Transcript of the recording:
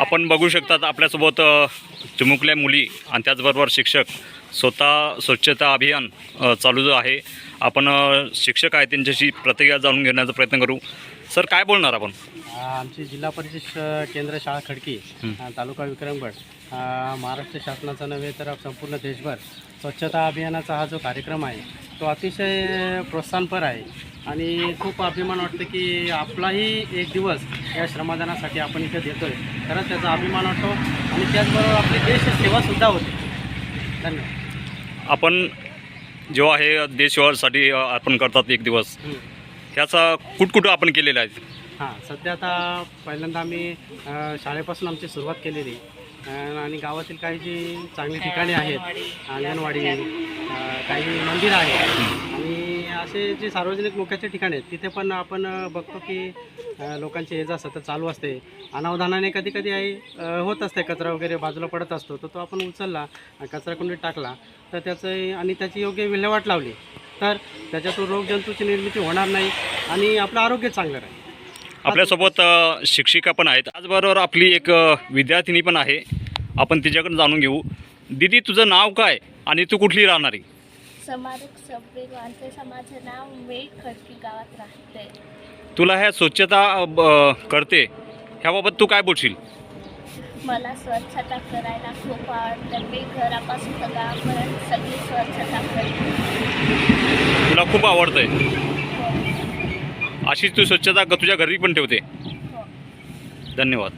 आपण बघू शकतात आपल्यासोबत चिमुकल्या मुली आणि त्याचबरोबर शिक्षक. स्वतः स्वच्छता अभियान चालू जो आहे. आपण शिक्षक आहेत त्यांच्याशी प्रतिक्रिया जाणून घेण्याचा प्रयत्न करू. सर काय बोलणार आपण? आमची जिल्हा परिषद केंद्र शाळा खडकी तालुका विक्रमगड. महाराष्ट्र शासनाचा नव्हे तर संपूर्ण देशभर स्वच्छता अभियानाचा हा जो कार्यक्रम आहे तो अतिशय प्रोत्साहनपर आहे. आणि खूप अभिमान वाटतं की आपलाही एक दिवस या श्रमदानासाठी आपण इथे देतो आहे खरंच त्याचा अभिमान वाटतो आणि त्याचबरोबर आपली देश सेवासुद्धा होते. धन्यवाद. आपण जेव्हा हे देशसेवासाठी अर्पण करतात एक दिवस. ह्याचा कुठकुठं आपण केलेलं आहे. हां सध्या आता पहिल्यांदा आम्ही शाळेपासून आमची सुरुवात केलेली. आणि गावातील काही जी चांगली ठिकाणे आहेत अंगणवाडी काही मंदिर आहेत असे जे सार्वजनिक मोक्याचे ठिकाण आहेत तिथे पण आपण बघतो की लोकांची ये जा सतत चालू असते. अनावधानाने कधी कधी आई होत असते कचरा वगैरे बाजूला पडत असतो तर तो आपण उचलला आणि कचरा टाकला तर त्याचं आणि त्याची योग्य विल्हेवाट लावली तर त्याच्यातून रोगजंतूची निर्मिती होणार नाही आणि आपलं आरोग्य चांगलं राहील. आपल्यासोबत शिक्षिका पण आहेत. त्याचबरोबर आपली एक विद्यार्थिनी पण आहे. आपण तिच्याकडून जाणून घेऊ. दिदी तुझं नाव काय आणि तू कुठली राहणारी? समारक सबवे वानते माझं नाव मी खडकी गावात राहते तुला ह्या स्वच्छता ब- करते ह्याबाबत तू काय बोलशील? मला स्वच्छता करायला खूप आवडते. मी घरापासून तर गावापर्यंत सगळी स्वच्छता करते. तुला खूप आवडतंय. हो. अशीच तू स्वच्छता ग- तुझ्या घरी पण ठेवते. हो. धन्यवाद.